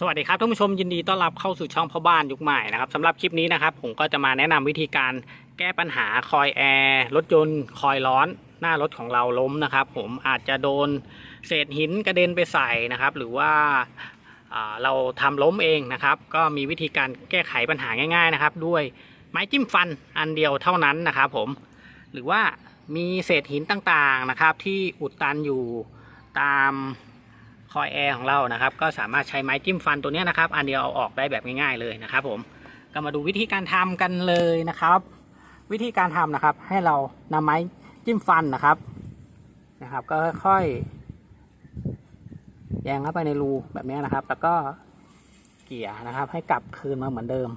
สวัสดีครับท่านผู้ชมยินดีต้อนรับเข้าสู่ช่องพ่อบ้านยุคใหม่นะครับสำหรับคลิปนี้นะครับ ผมก็จะมาแนะนำวิธีการแก้ปัญหาคอยแอร์รถยนต์คอยร้อน หน้ารถของเราล้มนะครับ ผมอาจจะโดนเศษหินกระเด็นไปใส่นะครับ หรือว่าอ่าเราทำล้มเองนะครับ ก็มีวิธีการแก้ไขปัญหาง่ายๆนะครับ ด้วยไม้จิ้มฟันอันเดียวเท่านั้นนะครับ ผมหรือว่ามีเศษหินต่างๆนะครับ ที่อุดตันอยู่ตาม คอยแอร์ของเรานะครับ ก็สามารถใช้ไม้จิ้มฟันตัวนี้นะครับ อันเดียวเอาออกได้แบบง่ายๆเลยนะครับ ผมก็มาดูวิธีการทำกันเลยนะครับ วิธีการทำนะครับ ให้เรานำไม้จิ้มฟันนะครับนะครับ ก็ค่อยแยงเข้าไปในรูแบบนี้นะครับ แล้วก็เกี่ยนะครับ ให้กลับคืนมาเหมือนเดิม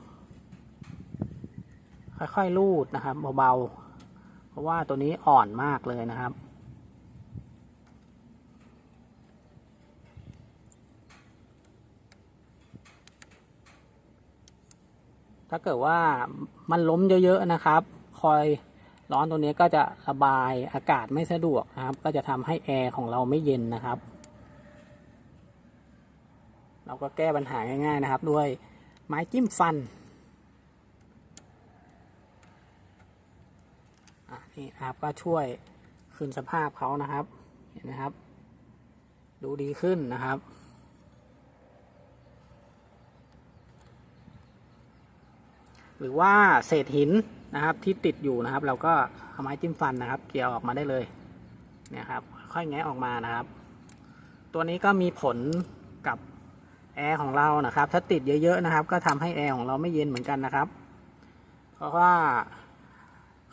ค่อยๆลูดนะครับเบาๆเพราะว่าตัวนี้อ่อนมากเลยนะครับ ถ้าเกิดว่ามันล้มเยอะๆนะครับ คอยร้อนตัวนี้ก็จะระบายอากาศไม่สะดวกนะครับ ก็จะทำให้แอร์ของเราไม่เย็นนะครับ เราก็แก้ปัญหาง่าย ๆนะครับ ด้วยไม้จิ้มฟันอะนี่นะครับก็ช่วยคืนสภาพเขานะครับ เห็นไหมครับ ดูดีขึ้นนะครับ หรือว่าเศษหินนะครับที่ติดอยู่นะครับ เราก็เอาไม้จิ้มฟันนะครับ เกี่ยวออกมาได้เลยเนี่ยครับ ค่อยแงะออกมานะครับ ตัวนี้ก็มีผลกับแอร์ของเรานะครับ ถ้าติดเยอะๆนะครับ ก็ทำให้แอร์ของเราไม่เย็นเหมือนกันนะครับ เพราะว่า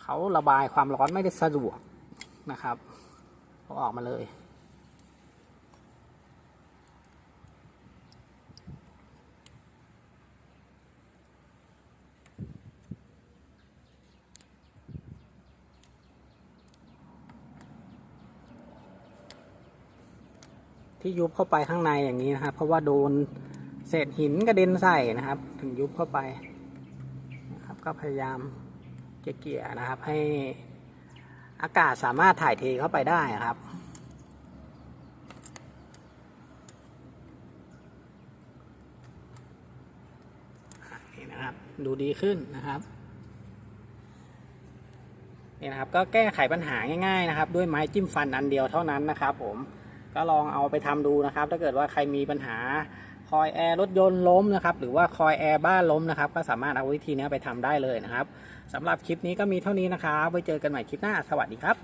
เขาระบายความร้อนไม่ได้สะดวกนะครับเอาออกมาเลย ที่ยุบเข้าไปข้างในอย่างนี้นะครับ เพราะว่าโดนเศษหินกระเด็นใส่นะครับ ถึงยุบเข้าไปนะครับ ก็พยายามเกี่ยๆนะครับ ให้อากาศสามารถถ่ายเทเข้าไปได้ครับนี่นะครับ ดูดีขึ้นนะครับนี่นะครับก็แก้ไขปัญหาง่ายๆนะครับ ด้วยไม้จิ้มฟันอันเดียวเท่านั้นนะครับผม ก็ลองเอาไปทำดูนะครับ ถ้าเกิดว่าใครมีปัญหาคอยแอร์รถยนต์ล้มนะครับ หรือว่าคอยแอร์บ้านล้มนะครับ ก็สามารถเอาวิธีนี้ไปทำได้เลยนะครับสำหรับคลิปนี้ก็มีเท่านี้นะครับ ไว้เจอกันใหม่คลิปหน้า สวัสดีครับ